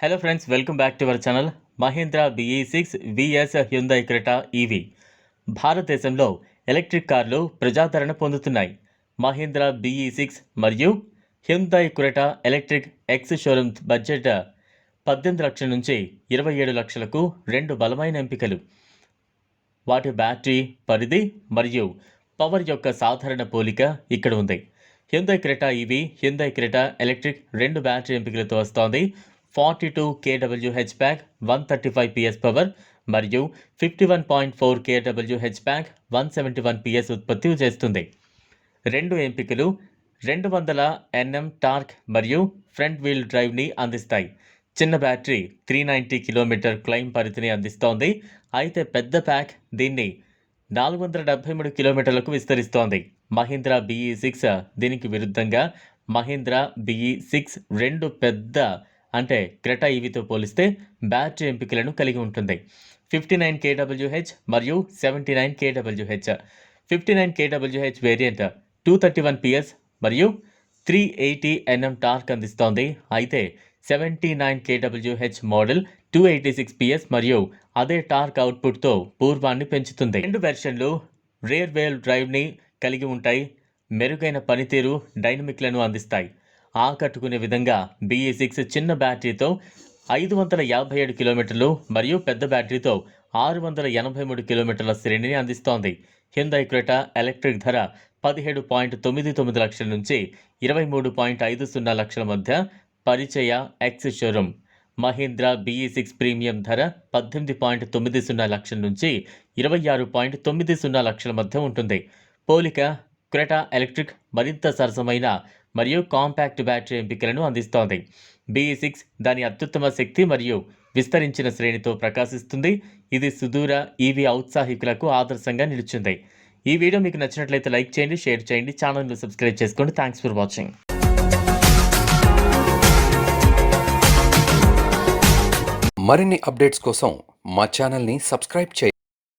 Hello friends welcome back to our channel Mahindra BE six VS Hyundai Creta EV భారతదేశంలో electric కార్లు ప్రజాదరణ పొందుతున్నాయి. Mahindra BE six మరియు Hyundai Creta electric ex showroom budget పద్దెనిమిది లక్షల నుంచి ఇరవై ఏడు లక్షలకు రెండు బలమైన ఎంపికలు. వాటి బ్యాటరీ పరిధి మరియు పవర్ యొక్క సాధారణ పోలిక ఇక్కడ ఉంది. Hyundai Creta EV Hyundai Creta electric రెండు బ్యాటరీ ఎంపికలతో వస్తోంది. Forty two KW H pack one thirty five PS power మరియు fifty one point four KW H pack one seventy one PS ఉత్పత్తి చేస్తుంది. రెండు ఎంపికలు రెండు వందల ఎన్ఎం టార్క్ మరియు ఫ్రంట్ వీల్ డ్రైవ్ని అందిస్తాయి. చిన్న battery three ninety kilometer claim పరిధిని అందిస్తోంది. అయితే పెద్ద ప్యాక్ దీన్ని నాలుగు వందల డెబ్బై మూడు కిలోమీటర్లకు విస్తరిస్తోంది. మహీంద్రా బిఈ సిక్స్ దీనికి విరుద్ధంగా మహీంద్రా బిఈ సిక్స్ రెండు పెద్ద అంటే క్రెటా ఈవీతో పోలిస్తే బ్యాటరీ ఎంపికలను కలిగి ఉంటుంది. ఫిఫ్టీ నైన్ కేడబ్ల్యూహెచ్ మరియు seventy nine KWH. Fifty nine KWH variant two thirty one PS మరియు త్రీ ఎయిటీ ఎన్ఎం టార్క్ అందిస్తోంది. అయితే seventy nine KWH model two eighty six PS మరియు అదే టార్క్ అవుట్పుట్తో పూర్వాన్ని పెంచుతుంది. రెండు వెర్షన్లు రేర్ వేల్ డ్రైవ్ని కలిగి ఉంటాయి. మెరుగైన పనితీరు డైనమిక్లను అందిస్తాయి. ఆకట్టుకునే విధంగా బీఈ సిక్స్ చిన్న బ్యాటరీతో ఐదు వందల యాభై ఏడు కిలోమీటర్లు మరియు పెద్ద బ్యాటరీతో ఆరు వందల ఎనభై మూడు కిలోమీటర్ల శ్రేణిని అందిస్తోంది. హిందై క్రెటా ఎలక్ట్రిక్ ధర పదిహేడు పాయింట్ తొమ్మిది తొమ్మిది లక్షల నుంచి ఇరవై మూడు పాయింట్ ఐదు సున్నా లక్షల మధ్య పరిచయ ex showroom. Mahindra BE six premium ధర పద్దెనిమిది పాయింట్ తొమ్మిది సున్నా లక్షల నుంచి ఇరవై ఆరు పాయింట్ తొమ్మిది సున్నా లక్షల మధ్య ఉంటుంది. పోలిక క్రెటా ఎలక్ట్రిక్ మరింత సరసమైన మరియు కాంపాక్ట్ బ్యాటరీ ఎంపికలను అందిస్తోంది. బిఈ సిక్స్ దాని అత్యుత్తమ శక్తి మరియు విస్తరించిన శ్రేణితో ప్రకాశిస్తుంది. ఇది సుదూర ఈవీ ఔత్సాహికులకు ఆదర్శంగా నిలిచింది. ఈ వీడియో మీకు నచ్చినట్లయితే లైక్ చేయండి షేర్ చేయండి ఛానల్ను సబ్స్క్రైబ్ చేసుకోండి. థ్యాంక్స్ ఫర్ వాచింగ్ మరిన్ని అప్డేట్స్ కోసం మా ఛానల్ని సబ్స్క్రైబ్ చేయండి.